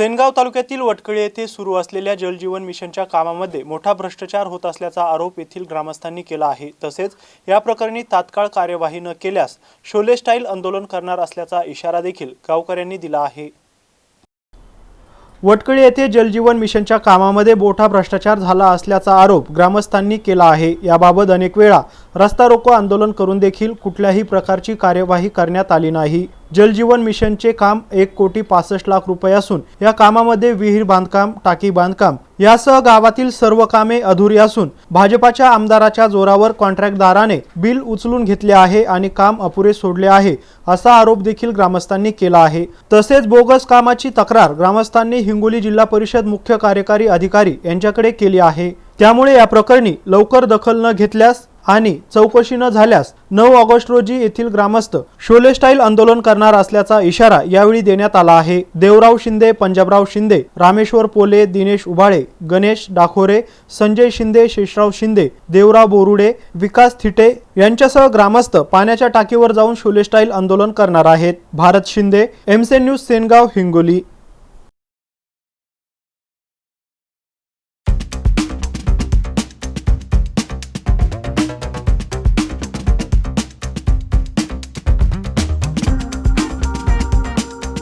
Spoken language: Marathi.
सेनगाव तालुक्यातील वटकळी येथे सुरू असलेल्या जलजीवन मिशनच्या कामामध्ये मोठा भ्रष्टाचार होत असल्याचा आरोप येथील ग्रामस्थांनी केला आहे. तसेच या प्रकरणी तात्काळ कार्यवाही न केल्यास शोले स्टाईल आंदोलन करणार असल्याचा इशारा देखील गावकऱ्यांनी दिला आहे. वटकळी येथे जलजीवन मिशनच्या कामामध्ये मोठा भ्रष्टाचार झाला असल्याचा आरोप ग्रामस्थांनी केला आहे. याबाबत अनेक वेळा रस्ता रोको आंदोलन करून देखील कुठल्याही प्रकारची कार्यवाही करण्यात आली नाही. जलजीवन मिशनचे काम एक कोटी पासष्ट लाख रुपये असून या कामामध्ये विहीर बांधकाम टाकी बांधकाम यासह गावातील सर्व कामे अधुरी असून भाजपाच्या आमदाराच्या जोरावर कॉन्ट्रॅक्टदाराने बिल उचलून घेतले आहे आणि काम अपुरे सोडले आहे असा आरोप देखील ग्रामस्थांनी केला आहे. तसेच बोगस कामाची तक्रार ग्रामस्थांनी हिंगोली जिल्हा परिषद मुख्य कार्यकारी अधिकारी यांच्याकडे केली आहे. त्यामुळे या प्रकरणी लवकर दखल न घेतल्यास आणि चौकशी न झाल्यास नऊ ऑगस्ट रोजी येथील ग्रामस्थ शोले स्टाईल आंदोलन करणार असल्याचा इशारा यावेळी देण्यात आला आहे. देवराव शिंदे पंजाबराव शिंदे रामेश्वर पोले दिनेश उभाळे गणेश डाखोरे संजय शिंदे शेषराव शिंदे देवराव बोरुडे विकास थिटे यांच्यासह ग्रामस्थ पाण्याच्या टाकीवर जाऊन शोले स्टाईल आंदोलन करणार आहेत. भारत शिंदे एमसे न्यूज सेनगाव हिंगोली.